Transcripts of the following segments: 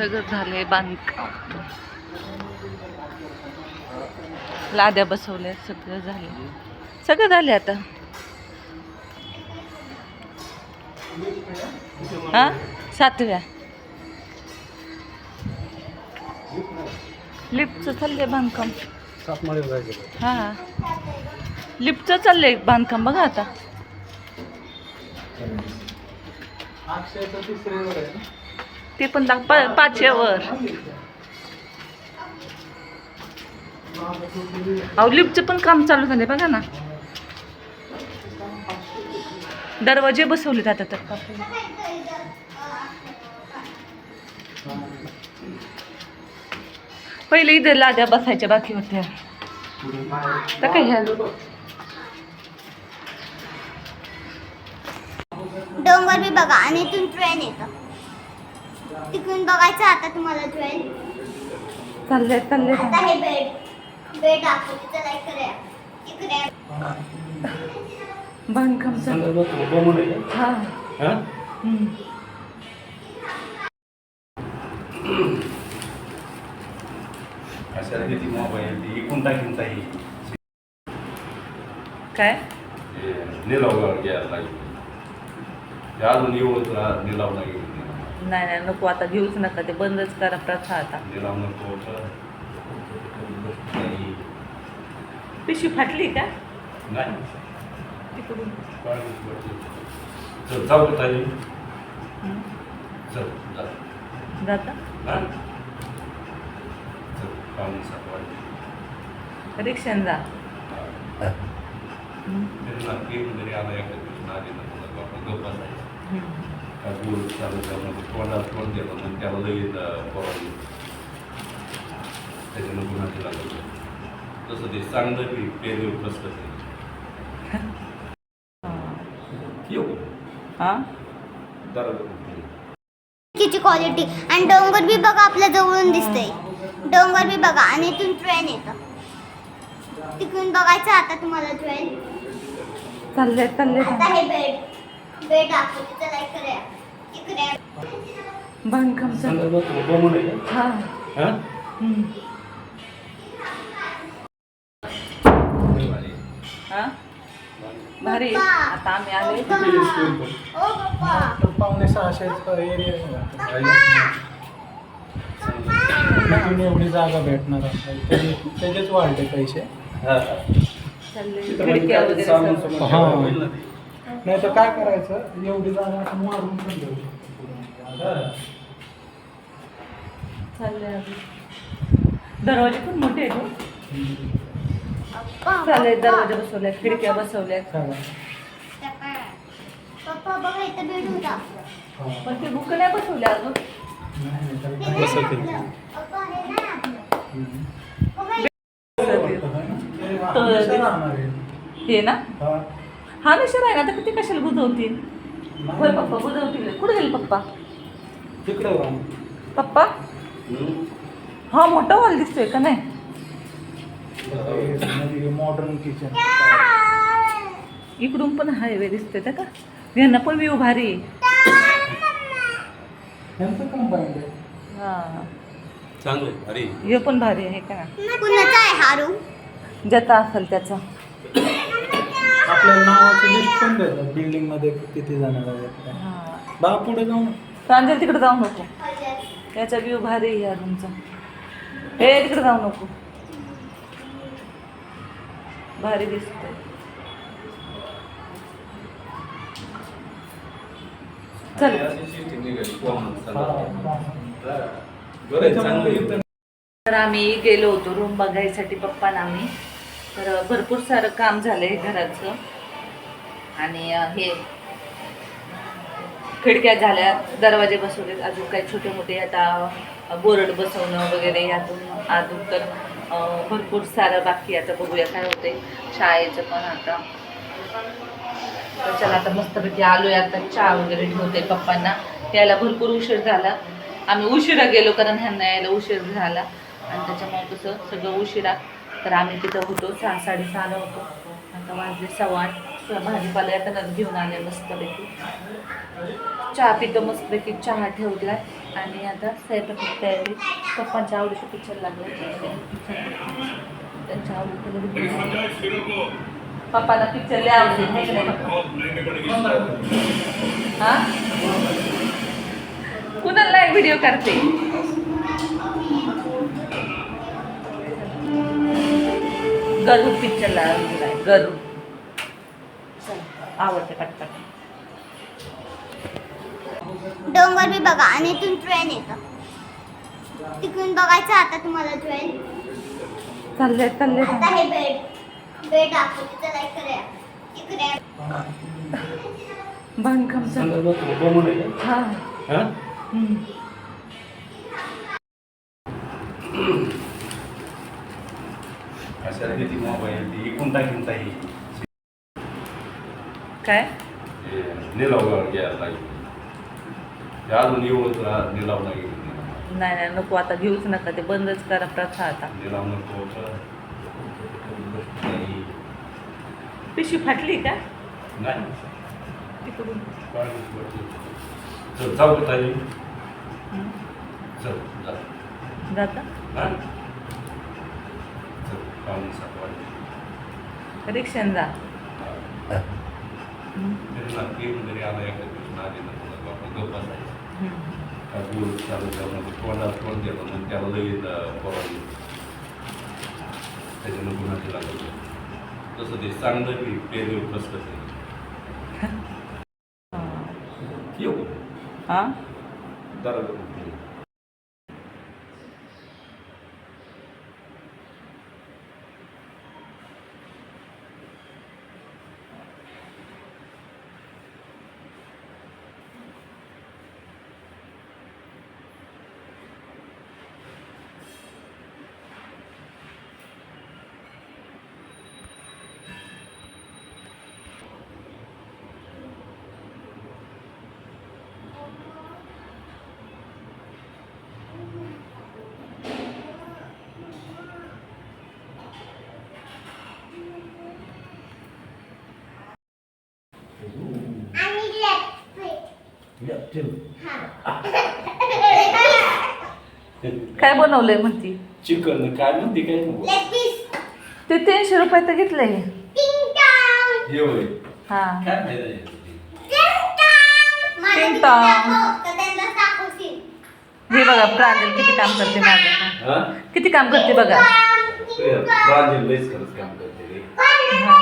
सगळं झालंय बांधकाम. लाद्या बसवल्या सगळं झालं सगळं झाले आता. हा? सातव्या. लिफ्टचं चाललंय बांधकाम. हा. लिफ्टचं चाललंय बांधकाम बघा आता. ते पण दाख पा पाचव्यावर अहो लिफ्टचं पण काम चालू झालंय बघा ना. दरवाजे बसवले जातात तर. पहिले इथे लाद्या बसायच्या बाकी होत्या. तर काय ह्या डोंगर बी बघा आणि इथून ट्रेन येतं. तिकडून बघायचं आता तुम्हाला ट्रेन चालले चालले आता हे बेड बेड दाखवते चला इकडे इकडे बांधकाम चालू. हा. हम्म. अशा किती मोबाईल ती एकूण टाकीन ताई. काय? निलाव घ्यायला लागेल. ते अजून येऊन निलाव नाही नाही नको आता घेऊच नका ते बंदच करा प्रथा आता. पिशवी फाटली का? जाता? रिक्षाने जा. आला एका दिवशी आधी ना तुला बाबा गप्प बसायचं हम्म. काय बोल चालू त्यामध्ये तोंडात तोंड देतो आणि त्याला लगेच पोरांनी त्याच्यानं गुन्हा केला जातो तसं ते चांगलं की पेरू कसलं ते हा. येऊ हा जरा किती क्वालिटी आणि डोंगर बी बघा आपल्या जवळून दिसतंय डोंगर बी बघा आणि इथून ट्रेन येतं तिकडून बघायचं आता तुम्हाला ट्रेन चालले चालले आता हे बेड बेड दाखवते चला इकडे हा? हा? हम्म. हा? भारी. आता आम्ही आले. पावणे एरिया. इथून एवढी जागा भेटणार आपल्याला त्याचे त्याचेच वाढले पैसे. हा, हा. चालले खिडक्या वगैरे सर्व. हा. नाही तर काय करायचं एवढी जागा आपण वाढवून पण हा. दरवाजे पण मोठे आहेत हो. चालले पप्पा. दरवाजे बसवल्या खिडक्या बसवल्या चला. पप्पा बघा इथं बेड होता. पण ते बुक नाही बसवल्या अजून नाही, नाही, तर हे काय? पप्पा हे नाही आपलं. हम्म. बघा हे. हे ना हा. हा नशा आहे ना तर किती कशाला बुजवतील? होय पप्पा बुजवतील. कुठे गेले पप्पा? तिकडे. पप्पा? हम्म. हा मोठा हॉल दिसतोय का नाही? हे मॉडर्न किचन. इकडून पण हायवे दिसतोय त्या का? यांना पण व्ह्यू भारी. यांचं कंबाईंड आहे. हा. चांगलं आहे, भारी आहे. हे पण भारी आहे का आहे हा रूम ज्याचा असेल त्याचा. आपल्याला नावाची लिस्ट पण देतात बिल्डिंगमध्ये किती जण आहेत काय. हा. बा पुढे जाऊन. प्रांजल तिकडे जाऊ नको. त्याचा व्ह्यू भारी आहे या रूमचा हे तिकडे जाऊ नको. भारी दिसतंय. चल. हा, तर आम्ही गेलो होतो रूम बघायसाठी पप्पा ना आम्ही. तर भरपूर सारं काम झालंय घराचं. आणि हे खिडक्या झाल्या दरवाजे बसवले अजून काही छोटे मोठे आता बोरड बसवणं वगैरे यातून अजून तर भरपूर सारं बाकी आता बघूया काय होते शाळेचं पण आता. तर चला आता मस्तपैकी आलोय आता चहा वगैरे ठेवते पप्पांना. यायला भरपूर उशीर झाला. आम्ही उशिरा गेलो कारण ह्यांना यायला उशीर झाला. आणि त्याच्यामुळे कसं सगळं उशिरा. तर आम्ही तिथं होतो सहा साडेसहाला होतो. आता वाजले सव्वा आठ. भाजीपाला येताना घेऊन आले मस्तपैकी. चहा पितो मस्तपैकी चहा ठेवला. आणि आता स्वयंपाक तयारी. पप्पांच्या आवडीचं पिक्चर लागलं. त्यांच्या आवडीचं पप्पाला पिक्चर लय आवडते है नाही कुणाला नाही व्हिडिओ करते. गरुड पिक्चर लागलाय गरुड. आवडते पटपट. डोंगर बी बघा आणि इथून ट्रेन येतं. तिकडून बघायचं आता तुम्हाला ट्रेन चालले चालले आता हे बेड बेड दाखवते चला इकडे. इकडे. बांधकाम चालू. हा. किती मोबाईल ती एकूण टाकीन ताई. काय? निलावला घ्यायला लागेल अजून येऊनच राहा निलाव नाही नाही नको आता घेऊच नका ते बंदच करा प्रथा आता. निलाव नको पिशवी फाटली का? नाही. चल जाऊ ताई. चल जाता? हा चल पाहुणे सात वाजले रिक्षाने जा हम्म. तरी ना पिऊन जरी आला एका दिवशी आधी ना तुला बाबा गप्पा जायचं हम्म. काय बोल चालू त्यामध्ये तोंडात तोंड देतो मग त्याला लगेच पोरांनी त्याच्यानं गुन्हा लागलं आणि. हा. काय बनवलंय म्हणती? चिकन काय म्हणते काय. ते तीनशे रुपये तर घेतलंय होय. हा. काय फायदा आहे? हे बघा प्रांजल किती काम करते माझं. हा? किती काम करते बघा. ते प्रांजल लयच खरंच काम करते रे. हा.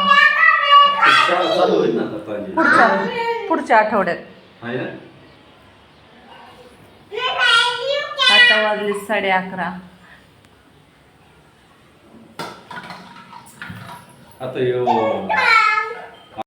चालू होईल ना आता पुढच्या पुढच्या आठवड्यात. आहे ना आता वाजले साडे अकरा. आता येऊ.